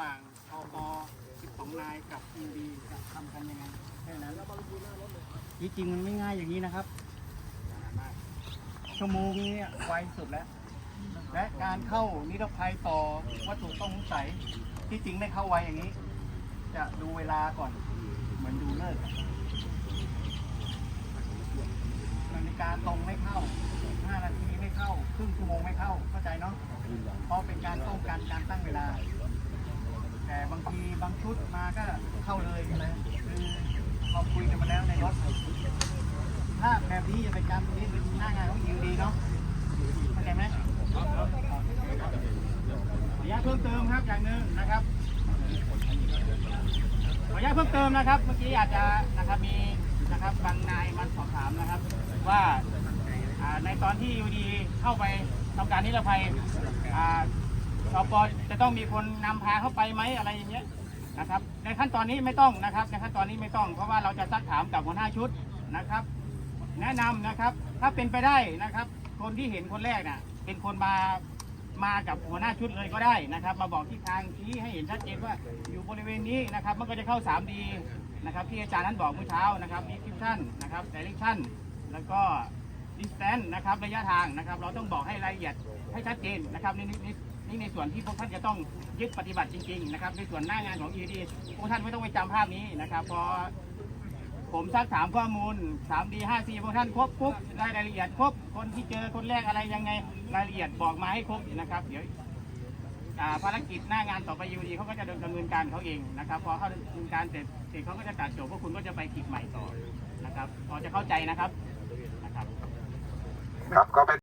ว่างอป12นายกับทีมดีจะทำกันยังไงแค่นั้นจริงๆมันไม่ง่ายอย่างนี้นะครับ ชั่วโมงนี้ไวสุดแล้ว และการเข้านิรภัยต่อวัตถุต้องสงสัยที่จริงไม่เข้าไวอย่างนี้ จะดูเวลาก่อน เหมือนดูเลิกนาฬิกาตรงไม่เข้า5นาทีไม่เข้า ครึ่งชั่วโมงไม่เข้า เข้าใจเนาะ เพราะเป็นการป้องกันการตั้งเวลา แต่บางทีบางชุดมาก็เข้าเลยอะไรคือพอคุยกันมาแล้วในรถ ถ้าแบบนี้อย่าไปจำตรงนี้เป็นหน้างานของยิวดีเนาะเข้าใจไหมขออนุญาตเพิ่มเติมครับอย่างหนึ่งนะครับขออนุญาตเพิ่มเติมนะครับ เมื่อกี้อาจจะนะครับมีนะครับบางนายมาสอบถามนะครับ ว่าในตอนที่ยูดีเข้าไปทำการนิรภัยอ่า ปจะต้องมีคนนำพาเข้าไปไหมอะไรอย่างเงี้ยนะครับในขั้นตอนนี้ไม่ต้องนะครับ ในขั้นตอนนี้ไม่ต้อง เพราะว่าเราจะซักถามกับหัวหน้าชุดนะครับ แนะนำนะครับถ้าเป็นไปได้นะครับ คนที่เห็นคนแรกน่ะ เป็นคนมามากับหัวหน้าชุดเลยก็ได้นะครับ มาบอกทิศทางชี้ให้เห็นชัดเจนว่าอยู่บริเวณนี้นะครับ มันก็จะเข้า 3D นะครับที่อาจารย์นั้นบอกเมื่อเช้านะครับ description นะครับ direction แล้วก็ distance นะครับระยะทางนะครับ เราต้องบอกให้รายละเอียดให้ชัดเจนนะครับนี่นี่ นี่ในส่วนที่พวกท่านจะต้องยึดปฏิบัติจริงๆนะครับในส่วนหน้างานของ ED พวกท่านไม่ต้องไปจำภาพนี้นะครับพอผมซักถามข้อมูล 3D 5C พวกท่านครบปุ๊บได้รายละเอียดครบคนที่เจอคนแรกอะไรยังไงรายละเอียดบอกมาให้ครบนะครับเดี๋ยวอ่าภารกิจหน้างานต่อไปยูดีเขาก็จะดำเนินการเขาเองนะครับพอเขาดำเนินการเสร็จเสร็จเขาก็จะตัดจบพวกคุณก็จะไปคลิกใหม่ต่อนะครับพอจะเข้าใจนะครับนะครับ ครับก็เป็น